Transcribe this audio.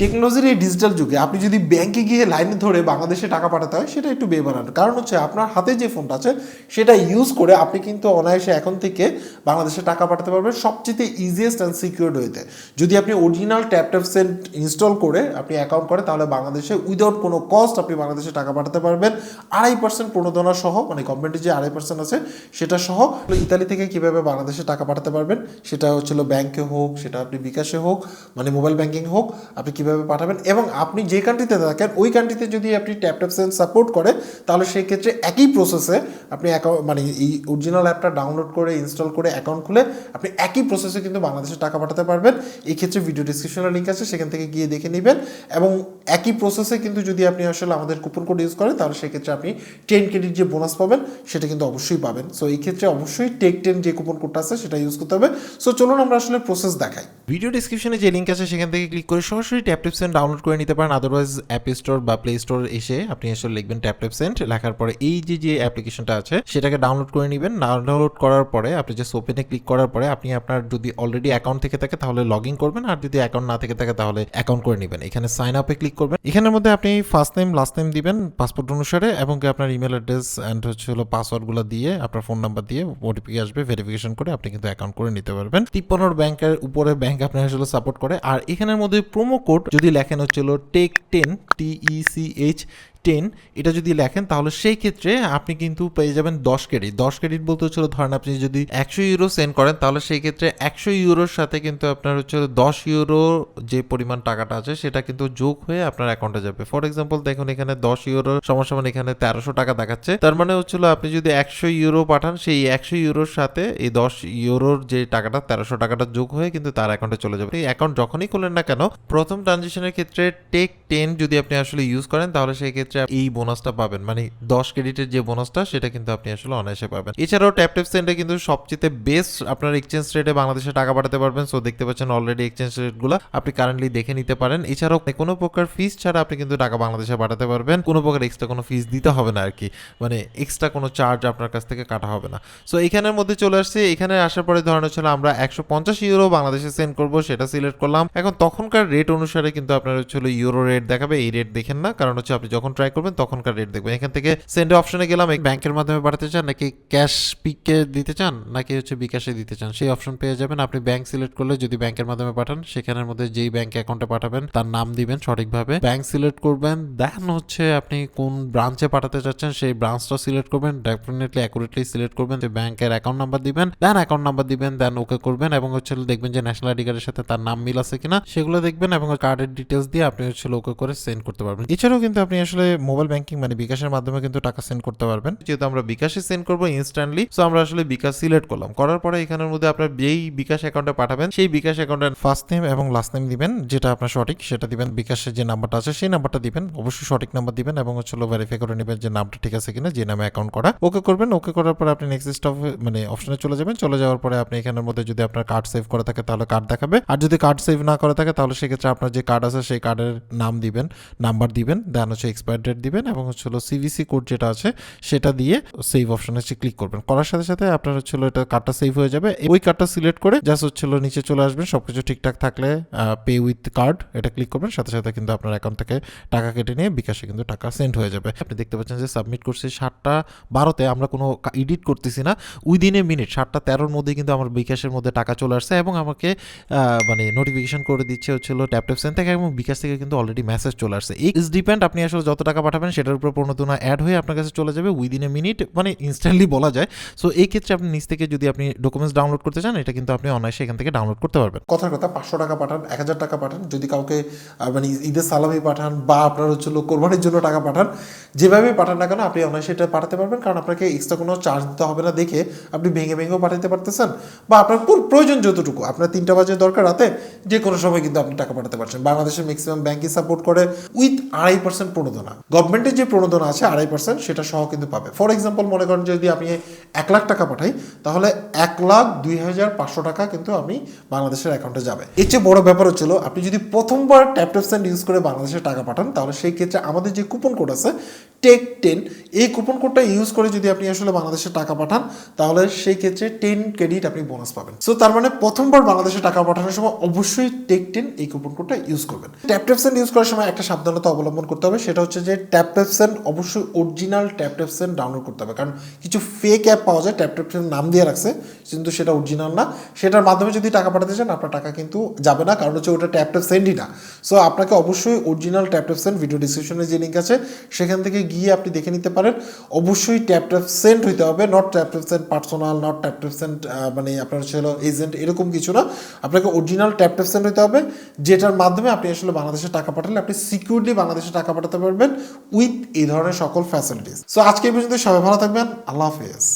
টেকনোলজির এই ডিজিটাল যুগে আপনি যদি ব্যাংকে গিয়ে লাইনে ধরে বাংলাদেশে টাকা পাঠাতে হয়, সেটা একটু বেমানান। কারণ হচ্ছে আপনার হাতে যে ফোনটা আছে, সেটা ইউজ করে আপনি কিন্তু অনায়াসে এখন থেকে বাংলাদেশে টাকা পাঠাতে পারবেন সবচেয়ে ইজিয়েস্ট অ্যান্ড সিকিউরড ওয়েতে যদি আপনি original Tap Tap Send install করে আপনি অ্যাকাউন্ট করে, তাহলে বাংলাদেশে উইদাউট কোনো কস্ট আপনি বাংলাদেশে টাকা পাঠাতে পারবেন। আড়াই পার্সেন্ট প্রণোদনা সহ মানে গভর্নমেন্টের যে আড়াই পার্সেন্ট আছে, সেটা সহ ইতালি থেকে কীভাবে বাংলাদেশে টাকা পাঠাতে পারবেন, সেটা হচ্ছিল ব্যাংকে হোক, সেটা আপনি বিকাশে হোক মানে মোবাইল ব্যাংকিং হোক, আপনি কীভাবে পাঠাবেন এবং আপনি যে কান্ট্রিতে থাকেন, ওই কান্ট্রিতে যদি আপনি ট্যাপ ট্যাপ সেন্স সাপোর্ট করে তাহলে সেই ক্ষেত্রে একই প্রসেসে আপনি মানে এই অরিজিনাল অ্যাপটা ডাউনলোড করে ইনস্টল করে অ্যাকাউন্ট খুলে আপনি একই প্রসেসে কিন্তু বাংলাদেশে টাকা পাঠাতে পারবেন। এই ক্ষেত্রে ভিডিও ডিসক্রিপশনে লিঙ্ক আছে, সেখান থেকে গিয়ে দেখে নেবেন। এবং একই প্রসেসে কিন্তু যদি আপনি আসলে আমাদের কুপন কোড ইউজ করেন, তাহলে সেক্ষেত্রে আপনি টেন ক্রেডিট যে বোনাস পাবেন, সেটা কিন্তু অবশ্যই পাবেন। সো এই ক্ষেত্রে অবশ্যই টেক টেন যে কুপন কোডটা আছে, সেটা ইউজ করতে হবে। সো চলুন আমরা আসলে প্রসেস দেখাই। ভিডিও ডিসক্রিপশনে যে লিঙ্ক আছে, সেখান থেকে ক্লিক করে সরাসরি ট্যাপ সেন্ট ডাউনলোড করে নিতে পারেন। আদারওয়াইজ অ্যাপ স্টোর বা প্লে স্টোর এসে আপনি আসলে লিখবেন ট্যাপ ট্যাপ সেন্ট লেখার পরে এই যে যে অ্যাপ্লিকেশনটা আছে, সেটাকে ডাউনলোড করে নেবেন। ডাউনলোড করার পরে আপনি যে সোপেনে ক্লিক করার পরে আপনি আপনার যদি অলরেডি অ্যাকাউন্ট থেকে থাকে, তাহলে লগ ইন করবেন। আর যদি অ্যাকাউন্ট না থেকে থাকে, তাহলে অ্যাকাউন্ট করে নেবেন। এখানে সাইন আপে ক্লিক করবেন। এখানের মধ্যে আপনি ফার্স্ট নেম লাস্ট নেম দিবেন পাসপোর্ট অনুসারে এবং আপনার ইমেল অ্যাড্রেস অ্যান্ড হচ্ছে হলো পাসওয়ার্ডগুলো দিয়ে আপনার ফোন নাম্বার দিয়ে ওটিপি আসবে। ভেরিফিকেশন করে আপনি কিন্তু অ্যাকাউন্ট করে নিতে পারবেন। তিপ্পান্নর ব্যাংকের উপরে ব্যাংক আপনার আসলে সাপোর্ট করে। আর এখানের মধ্যে প্রোমো কোড যদি লেখেন হচ্ছিল tech ten T C H ten এটা যদি লেখেন, তাহলে সেই ক্ষেত্রে আপনি কিন্তু পেয়ে যাবেন দশ ক্রেডিট দশ ক্রেডিট বলতে হচ্ছে ধরেন আপনি যদি একশো ইউরো সেন্ড করেন, তাহলে সেই ক্ষেত্রে একশো ইউরোর সাথে কিন্তু আপনার হচ্ছে দশ ইউরো যে পরিমাণ টাকাটা আছে, সেটা কিন্তু যোগ হয়ে আপনার অ্যাকাউন্টে যাবে। ফর এক্সাম্পল দেখুন এখানে দশ ইউরো সমস্যা মানে এখানে তেরোশো টাকা দেখাচ্ছে। তার মানে হচ্ছিল আপনি যদি একশো ইউরো পাঠান, সেই একশো ইউরোর সাথে এই দশ ইউরোর যে টাকাটা, তেরোশো টাকাটা যোগ হয়ে কিন্তু তার অ্যাকাউন্টে চলে যাবে। এই অ্যাকাউন্ট যখনই খুলেন না কেন, প্রথম ট্রানজেকশনের ক্ষেত্রে টেক টেন যদি আপনি আসলে ইউজ করেন, তাহলে সেই ক্ষেত্রে এই বোনাসটা পাবেন। মানে দশ ক্রেডিটের যে বোনাসটা সেটা কিন্তু আপনি আসলে অনায়াসে পাবেন। এছাড়াও ট্যাপ ট্যাপ সেন্টে কিন্তু সবচেয়ে বেস্ট আপনার এক্সচেঞ্জ রেটে বাংলাদেশে টাকা পাঠাতে পারবেন। সো দেখতে পাচ্ছেন অলরেডি এক্সচেঞ্জ রেটগুলো আপনি কারেন্টলি দেখে নিতে পারেন। এছাড়াও কোনো প্রকার ফিস ছাড়া আপনি কিন্তু টাকা বাংলাদেশে পাঠাতে পারবেন। কোনো প্রকার এক্সট্রা কোনো ফিস দিতে হবে না আর কি মানে এক্সট্রা কোনো চার্জ আপনার কাছ থেকে কাটা হবে না। সো এখানের মধ্যে চলে আসছে। এখানে আসার পরে ধরনের ছিল আমরা একশো পঞ্চাশ ইউরো বাংলাদেশে সেন্ড করব, সেটা সিলেক্ট করলাম। এখন তখনকার রেট অনুসারে কিন্তু আপনার হচ্ছে ইউরো রেট দেখাবে। এই রেট দেখেন না। কারণ হচ্ছে আপনি যখন ট্রাই করবেন, তখনকার রেট দেখবেন। এখান থেকে সেন্ডে অপশনে গেলাম ব্যাংকের মাধ্যমে পাঠাতে চান, নাকি ক্যাশ পিককে দিতে চান, নাকি হচ্ছে বিকাশে দিতে চান, সেই অপশন পেয়ে যাবেন। আপনি ব্যাংক সিলেক্ট করলে যদি ব্যাংকের মাধ্যমে পাঠান, সেখানের মধ্যে যেই ব্যাংক অ্যাকাউন্টে পাঠাবেন, তার নাম দিবেন সঠিকভাবে। ব্যাংক সিলেক্ট করবেন দেন হচ্ছে আপনি কোন ব্রাঞ্চে পাঠাতে চাচ্ছেন, সেই ব্রাঞ্চটা সিলেক্ট করবেন ডেফিনেটলি অ্যাকুরেটলি সিলেক্ট করবেন যে ব্যাংকের অ্যাকাউন্ট নাম্বার দিবেন দেন অ্যাকাউন্ট নাম্বার দিবেন দেন ওকে করবেন, এবং হচ্ছে দেখবেন যে ন্যাশনাল আইডি কার্ডের সাথে তার নাম মিল আছে কিনা, সেগুলো দেখবেন, এবং কার্ডের ডিটেলস দিয়ে আপনি হচ্ছে ওকে করে সেন্ড করতে পারবেন। এছাড়াও কিন্তু আপনি আসলে মোবাইল ব্যাংকিং মানে বিকাশের মাধ্যমে কিন্তু টাকা সেন্ড করতে পারবেন। যেহেতু আমরা বিকাশে সেন্ড করব ইনস্ট্যান্টলি সো আমরা আসলে বিকাশ সিলেক্ট করলাম। করার পরে এখানের মধ্যে আপনার যেই বিকাশ অ্যাকাউন্টে পাঠাবেন, সেই বিকাশ অ্যাকাউন্টের ফার্স্ট নেম এবং লাস্ট নেম দিবেন, যেটা আপনার সঠিক, সেটা দিবেন। বিকাশের যে নাম্বারটা আছে, সেই নাম্বারটা দিবেন। অবশ্যই সঠিক নাম্বার দিবেন এবং হচ্ছে ভেরিফাই করে নেবেন যে নামটা ঠিক আছে কিনা, যে নামে অ্যাকাউন্ট করা। ওকে করবেন। ওকে করার পরে আপনি নেক্সট স্টপ মানে অপশনে চলে যাবেন। চলে যাওয়ার পরে আপনি এখানের মধ্যে যদি আপনার কার্ড সেভ করা থাকে, তাহলে কার্ড দেখাবে। আর যদি কার্ড সেভ না করা থাকে, তাহলে সেক্ষেত্রে আপনার যে কার্ড আছে, সেই কার্ডের নাম দিবেন নাম্বার দিবেন দেন হচ্ছে এক্সপায়ার ডেট দিবেন এবং হচ্ছে হলো সিভিসি কোড যেটা আছে, সেটা দিয়ে সেভ অপশনে হচ্ছে ক্লিক করবেন। করার সাথে সাথে আপনার হচ্ছে হলো এটা কার্ডটা সেভ হয়ে যাবে। ওই কার্ডটা সিলেক্ট করে জাস্ট হচ্ছিল নিচে চলে আসবেন। সবকিছু ঠিকঠাক থাকলে পে উইথ কার্ড এটা ক্লিক করবেন। সাথে সাথে কিন্তু আপনার অ্যাকাউন্ট থেকে টাকা কেটে নিয়ে বিকাশে কিন্তু টাকা সেন্ড হয়ে যাবে। আপনি দেখতে পাচ্ছেন যে সাবমিট করছি সাতটা বারোতে, আমরা কোনো এডিট করতেছি না। উইদিন এ মিনিট সাতটা তেরোর মধ্যে কিন্তু আমার বিকাশের মধ্যে টাকা চলে আসছে এবং আমাকে মানে নোটিফিকেশন করে দিচ্ছে হচ্ছিল ট্যাপ ট্যাপ সেন্ড থেকে এবং বিকাশ থেকে কিন্তু অলরেডি মেসেজ চলে আসছে। এই ইস ডিপেন্ড আপনি আসলে যত টাকা পাঠাবেন, সেটার উপর প্রণোদনা অ্যাড হয়ে আপনার কাছে চলে যাবে উইদিন এ মিনিট মানে ইনস্ট্যান্টলি বলা যায়। সো এই ক্ষেত্রে আপনি নিচ থেকে যদি আপনি ডকুমেন্টস ডাউনলোড করতে চান, এটা কিন্তু আপনি অনায়াসে এখান থেকে ডাউনলোড করতে পারবেন। কথার কথা, পাঁচশো টাকা পাঠান, এক হাজার টাকা পাঠান, যদি কাউকে মানে ঈদের সালামি পাঠান বা আপনার হচ্ছে কোরবানির জন্য টাকা পাঠান যেভাবে পাঠান না কেন আপনি অনায়াসে এটা পাঠাতে পারবেন, কারণ আপনাকে এক্সট্রা কোনো চার্জ দিতে হবে না দেখে আপনি ভেঙে ভেঙেও পাঠাতে পারতেছেন বা আপনার পুর- প্রয়োজন যতটুকু। আপনার তিনটা বাজে দরকার রাতে, যে কোনো সময় কিন্তু আপনি টাকা পাঠাতে পারছেন। বাংলাদেশের ম্যাক্সিমাম ব্যাংকই সাপোর্ট করে উইথ আড়াই পার্সেন্ট প্রণোদনা। গভর্নমেন্টের যে প্রণোদনা আছে, আড়াই পার্সেন্ট সেটা সহ কিন্তু পাবে। ফর এক্সাম্পল মনে করেন যদি আমি এক লাখ টাকা পাঠাই, তাহলে এক লাখ দুই হাজার পাঁচশো টাকা কিন্তু আমি বাংলাদেশের অ্যাকাউন্টে যাবে। এর চেয়ে বড় ব্যাপার হচ্ছিল, আপনি যদি প্রথমবার ট্যাপ ট্যাপ ইউজ করে বাংলাদেশে টাকা পাঠান, তাহলে সেই ক্ষেত্রে আমাদের যে কুপন কোড আছে টেক টেন এই কুপন কোডটা ইউজ করে যদি আপনি আসলে বাংলাদেশে টাকা পাঠান, তাহলে সেই ক্ষেত্রে টেন ক্রেডিট আপনি বোনাস পাবেন। সো তার মানে প্রথমবার বাংলাদেশে টাকা পাঠানোর সময় অবশ্যই টেক টেন এই কুপন কোডটা ইউজ করবেন। ট্যাপ ইউজ করার সময় একটা সাবধানতা অবলম্বন করতে হবে, সেটা হচ্ছে যে ট্যাপ অবশ্যই অরিজিনাল ট্যাপ ট্যাপসেন্ট ডাউনলোড করতে হবে। কারণ কিছু ফেক অ্যাপ পাওয়া যায় ট্যাপ ট্যাপসেন্ট নাম দিয়ে রাখছে, কিন্তু সেটা অরিজিনাল না। সেটার মাধ্যমে যদি টাকা পাঠাতে চান, আপনার টাকা কিন্তু যাবে না, কারণ হচ্ছে ওটা ট্যাপ ট্যাপ না। সো আপনাকে অবশ্যই অরিজিনাল ট্যাপ ট্যাপ ভিডিও ডিসক্রিপশনে যে লিঙ্ক আছে, সেখান থেকে গিয়ে আপনি দেখে নিতে পারেন। অবশ্যই ট্যাপ ট্যাপ সেন্ট হইতে হবে। Not Tap Tap Send personal not Tap Tap Send মানে আপনার ছিল এজেন্ট এরকম কিছু না। আপনাকে অরিজিনাল ট্যাপ ট্যাপ সেন্ট হইতে হবে, যেটার মাধ্যমে আপনি আসলে বাংলাদেশে টাকা পাঠালে আপনি সিকিউরলি বাংলাদেশে টাকা পাঠাতে পারবেন উইথ এই ধরনের সকল ফ্যাসিলিটিস সো আজকে পর্যন্ত সবাই ভালো থাকবেন। আল্লাহ হাফেজ।